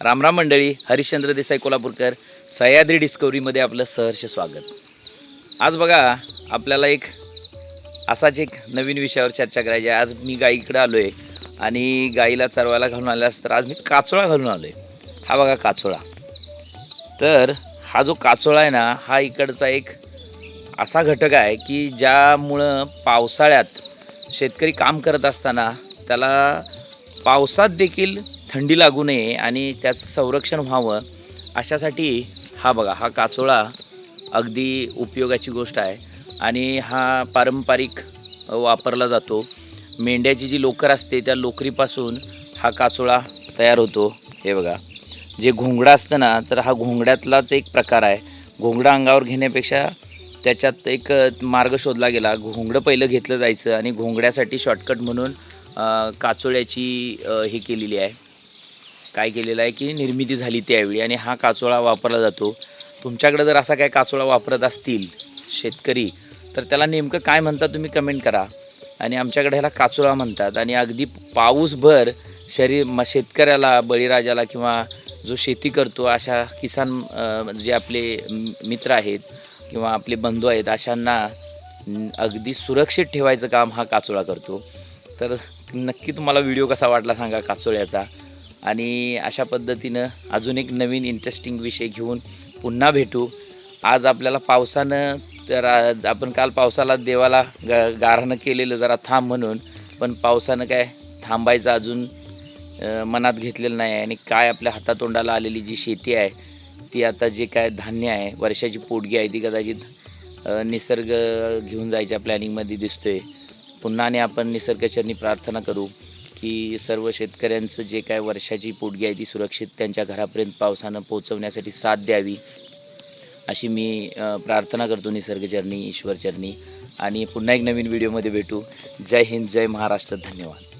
रामराम मंडळी हरिश्चंद्र देसाई कोल्हापूरकर सह्याद्री डिस्कवरीमध्ये आपलं सहर्ष स्वागत. आज बघा आपल्याला एक असाच एक नवीन विषयावर चर्चा करायची आहे. आज मी गाईकडे आलो आहे आणि गाईला चरवायला घालून आल्यास तर आज मी काचोळा घालून आलो आहे हा बघा काचोळा. तर हा जो काचोळा आहे ना हा इकडचा एक असा घटक आहे की ज्यामुळं पावसाळ्यात शेतकरी काम करत असताना त्याला पावसात देखील थंडी लागू नये आणि त्याचं संरक्षण व्हावं अशासाठी हा बघा हा काचोळा अगदी उपयोगाची गोष्ट आहे. आणि हा पारंपरिक वापरला जातो. मेंढ्याची जी लोकर असते त्या लोकरीपासून हा काचोळा तयार होतो. हे बघा जे घोंगडा असतं ना तर हा घोंगड्यातलाच एक प्रकार आहे. घोंगडा अंगावर घेण्यापेक्षा त्याच्यात एक मार्ग शोधला गेला. घोंगडं पहिलं घेतलं जायचं आणि घोंगड्यासाठी शॉर्टकट म्हणून काचोळ्याची हे केलेली आहे. काय केलेलं आहे की निर्मिती झाली त्यावेळी आणि हा काचोळा वापरला जातो. तुमच्याकडे जर असा काय काचोळा वापरत असतील शेतकरी तर त्याला नेमकं काय म्हणतात तुम्ही कमेंट करा. आणि आमच्याकडे ह्याला काचोळा म्हणतात आणि अगदी पाऊसभर शरीर म शेतकऱ्याला बळीराजाला किंवा जो शेती करतो अशा किसान जे आपले मित्र आहेत किंवा आपले बंधू आहेत अशांना अगदी सुरक्षित ठेवायचं काम हा काचोळा करतो. तर नक्की तुम्हाला व्हिडिओ कसा वाटला सांगा काचोळ्याचा. आणि अशा पद्धतीनं अजून एक नवीन इंटरेस्टिंग विषय घेऊन पुन्हा भेटू. आज आपल्याला पावसानं तर आपण काल पावसाला देवाला ग गारहाणं केलेलं जरा थांब म्हणून पण पावसानं काय थांबायचं अजून मनात घेतलेलं नाही आहे. आणि काय आपल्या हातातोंडाला आलेली जी शेती आहे ती आता जे काय धान्य आहे वर्षाची पोटगी आहे ती कदाचित निसर्ग घेऊन जायच्या प्लॅनिंगमध्ये दिसतोय. पुन्हा आणि आपण निसर्गचरणी प्रार्थना करू. की सर्व शेतकऱ्यांचं जे काय वर्षाची पोटगी आहे ती सुरक्षित त्यांच्या घरापर्यंत पावसानं पोहोचवण्यासाठी साथ द्यावी अशी मी प्रार्थना करतो निसर्गचरणी ईश्वरचरणी. आणि पुन्हा एक नवीन व्हिडिओमध्ये भेटू. जय हिंद जय महाराष्ट्र. धन्यवाद.